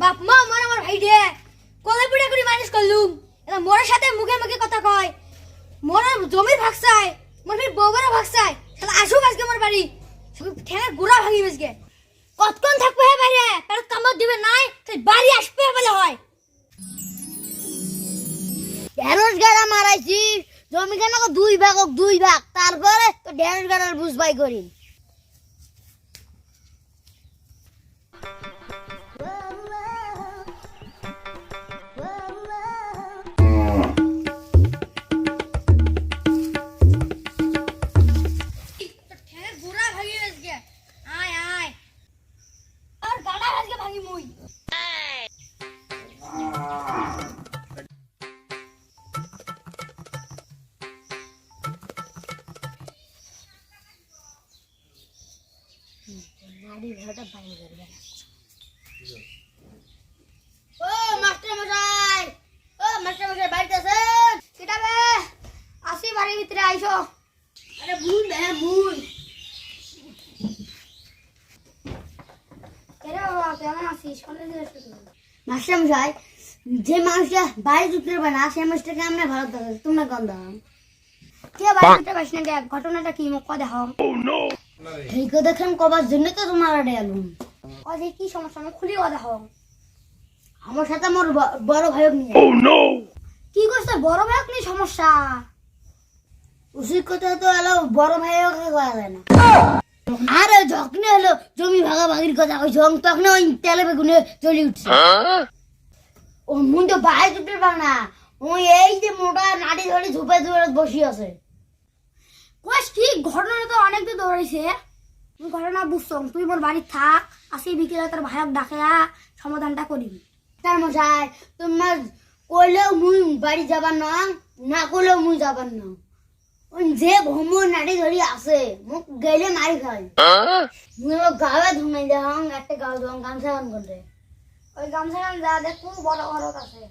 বাপ মা আমার আমার ভাই রে কলে পিড়ে করে মানুষ করলুম। মোরের সাথে মুখে মুখে কথা কয়। মোর জমির ভাগ চাই মোর ফির ভাগ চাই শালা আসুক আজকে আমার বাড়ি। গুড়া ভাঙি বেজকে কতক্ষণ থাকবে হে বাইরে? তার কামড় দিবে নাই তুই বাড়ি আসবে বলে হয়। ঢেঁড়স গাড়া মারাইছি। জমি কেন দুই ভাগ দুই ভাগ। তারপরে তো ঢেঁড়স গাড়ার বুঝবাই করি ভাঙি বেজকে আয় আয়। আর গাড়া আজকে ভাঙি মুই। ও মাস্টার মশাই। ও মাস্টার মশাই বাড়িতে আছেন? আসি বাড়ির ভিতরে আইসো। আরে মুই বে মুই কেরে বাবা কেমন আছিস মাস্টার মশাই যে মানুষটা না সেই মানুষটাকে আমরা ভালো তোমরা গন্ধ কে না ঘটনাটা কি মুখ দেখাও। ঠিক দেখেন কবার জন্য তো তোমার আড়ে এলুম। অজে কি সমস্যা মুখ খুলি ও দেখাও। আমার সাথে আমার বড় ভাই নিয়ে কি করছে বড় ভাই কি সমস্যা? উচিত কথা তো এলো বড় ভাইকে করা যায় না। আরে যখন হলো, জমি ভাগাভাগির কথা কইছ তখন ওই তেলে বেগুনে চলে উঠছে। ও মুন তো বাইরে ওই এই যে মোটা নাটি ধরে ধুপে ধরে বসি আছে। কি ঘটনা তো অনেক দৌড়াইছে তুই ঘটনা বুঝছ তুই মোর বাড়ি থাক, আসি বিকেলে তোর ভাইক ডাকে সমাধানটা করিবি তার মশাই তোমার কইলেও মুই বাড়ি যাবার না না করলেও মুই যাবার না। ওই যে ভ্রমণ নাড়ি ধরি আসে মোক গেলে মারি খাই মুই গাবে ধুমাই দেওয়া একটা গাও দেওয়া গামছা গান করতে ওই গামছা গান যা দেখ খুব বড় ঘরত আছে